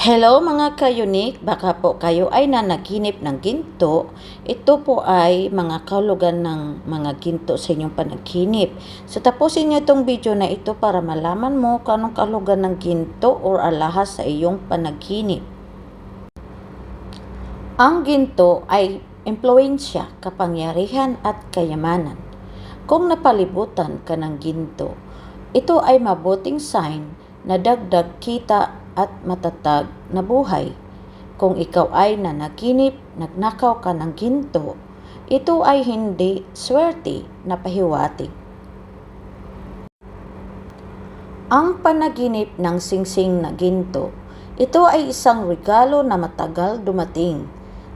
Hello mga ka-unique, baka po kayo ay nanaginip ng ginto. Ito po ay mga kaulugan ng mga ginto sa inyong panaginip. So tapusin niyo itong video na ito para malaman mo kung anong kaulugan ng ginto or alahas sa iyong panaginip. Ang ginto ay impluensya, kapangyarihan at kayamanan. Kung napalibutan ka ng ginto, ito ay mabuting sign na dagdag kita at matatag na buhay. Kung ikaw ay nanaginip, nagnakaw ka ng ginto, ito ay hindi swerte na pahiwatig. Ang panaginip ng singsing na ginto, ito ay isang regalo na matagal dumating.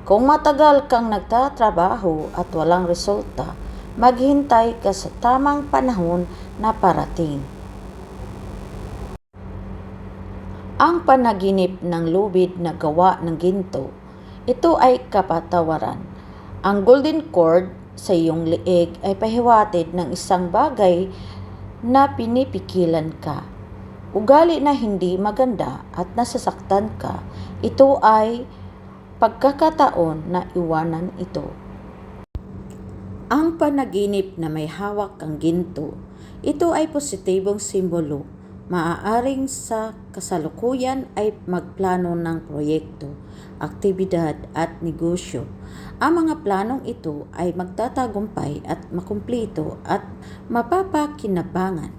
Kung matagal kang nagtatrabaho at walang resulta, maghintay ka sa tamang panahon na parating. Ang panaginip ng lubid na gawa ng ginto, ito ay kapatawaran. Ang golden cord sa iyong liig ay pahiwatid ng isang bagay na pinipikilan ka. Ugali na hindi maganda at nasasaktan ka, ito ay pagkakataon na iwanan ito. Ang panaginip na may hawak kang ginto, ito ay positibong simbolo maaaring sa kasalukuyan ay magplano ng proyekto, aktibidad at negosyo. Ang mga planong ito ay magtatagumpay at makumplito at mapapakinabangan.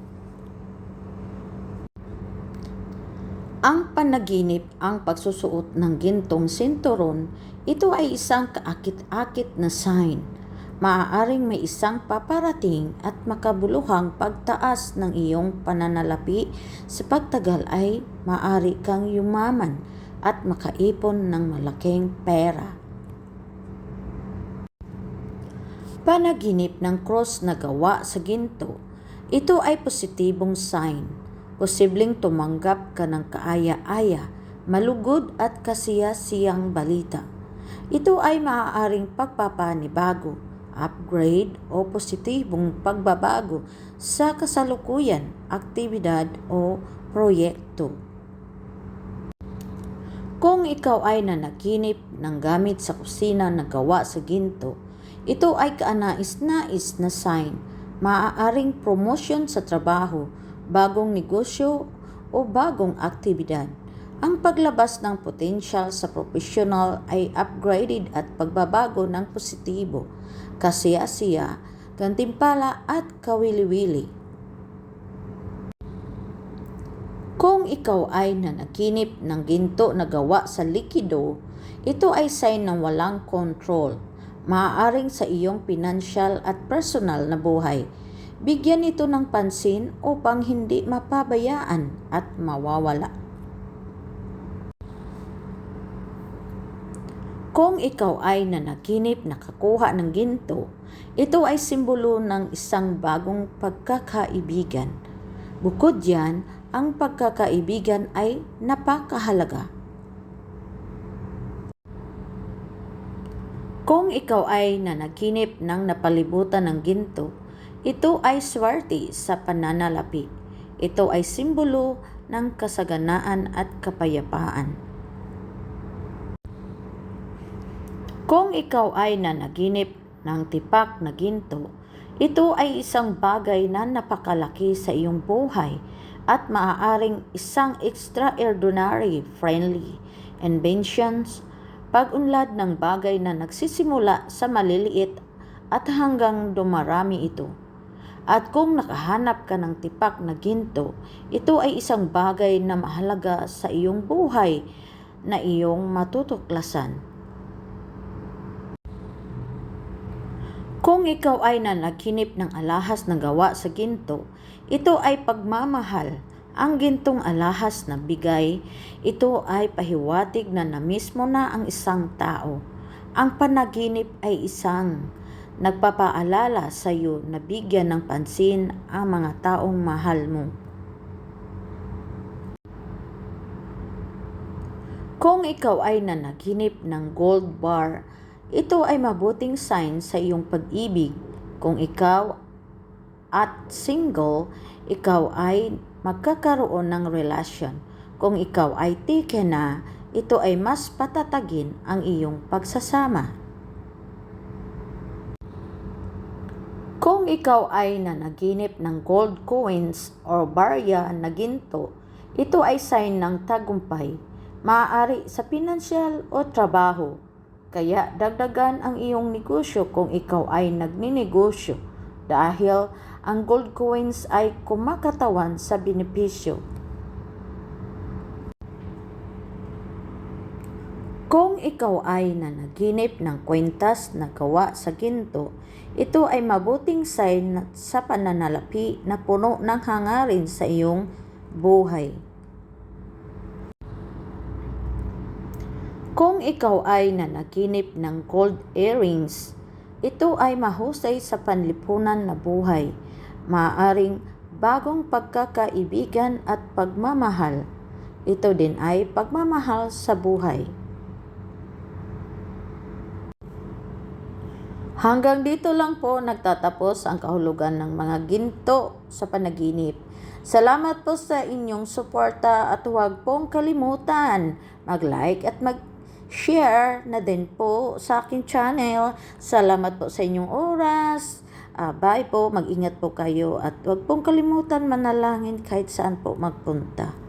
Ang panaginip ang pagsusuot ng gintong sinturon, ito ay isang kaakit-akit na sign maaaring may isang paparating at makabuluhang pagtaas ng iyong pananalapi sa pagtagal ay maaari kang yumaman at makaipon ng malaking pera. Panaginip ng cross na gawa sa ginto, ito ay positibong sign. Posibleng tumanggap ka ng kaaya-aya, malugod at kasiya-siyang balita. Ito ay maaaring pagpapanibago upgrade o positibong pagbabago sa kasalukuyan, aktibidad o proyekto. Kung ikaw ay nanaginip ng gamit sa kusina na gawa sa ginto, ito ay kaanais-nais na sign, maaaring promotion sa trabaho, bagong negosyo o bagong aktibidad. Ang paglabas ng potential sa professional ay upgraded at pagbabago ng positibo kasiya-siya, gantimpala at kawili-wili. Kung ikaw ay nanaginip ng ginto na gawa sa likido, ito ay sign ng walang control, maaaring sa iyong pinansyal at personal na buhay. Bigyan ito ng pansin upang hindi mapabayaan at mawawala. Kung ikaw ay nanaginip nakakuha ng ginto, ito ay simbolo ng isang bagong pagkakaibigan. Bukod diyan, ang pagkakaibigan ay napakahalaga. Kung ikaw ay nanaginip ng napalibutan ng ginto, ito ay swerte sa pananalapi. Ito ay simbolo ng kasaganaan at kapayapaan. Kung ikaw ay nanaginip ng tipak na ginto, ito ay isang bagay na napakalaki sa iyong buhay at maaaring isang extraordinary friendly inventions, pag-unlad ng bagay na nagsisimula sa maliliit at hanggang dumarami ito. At kung nakahanap ka ng tipak na ginto, ito ay isang bagay na mahalaga sa iyong buhay na iyong matutuklasan. Kung ikaw ay nanaginip ng alahas na gawa sa ginto, ito ay pagmamahal. Ang gintong alahas na bigay, ito ay pahiwatig na namiss mo na ang isang tao. Ang panaginip ay isang nagpapaalala sa iyo na bigyan ng pansin ang mga taong mahal mo. Kung ikaw ay nanaginip ng gold bar, ito ay mabuting sign sa iyong pag-ibig. Kung ikaw at single, ikaw ay magkakaroon ng relasyon. Kung ikaw ay taken na, ito ay mas patatagin ang iyong pagsasama. Kung ikaw ay nanaginip ng gold coins or barya na ginto, ito ay sign ng tagumpay, maaari sa pinansyal o trabaho. Kaya dagdagan ang iyong negosyo kung ikaw ay nagninegosyo dahil ang gold coins ay kumakatawan sa benepisyo. Kung ikaw ay nanaginip ng kwentas na gawa sa ginto, ito ay mabuting sign sa pananalapi na puno ng hangarin sa iyong buhay. Kung ikaw ay nanaginip ng gold earrings, ito ay mahusay sa panlipunan na buhay, maaaring bagong pagkakaibigan at pagmamahal. Ito din ay pagmamahal sa buhay. Hanggang dito lang po nagtatapos ang kahulugan ng mga ginto sa panaginip. Salamat po sa inyong suporta at huwag pong kalimutan mag-like at mag-share na din po sa aking channel. Salamat po sa inyong oras. Ah, bye po, mag-ingat po kayo at huwag pong kalimutan manalangin kahit saan po magpunta.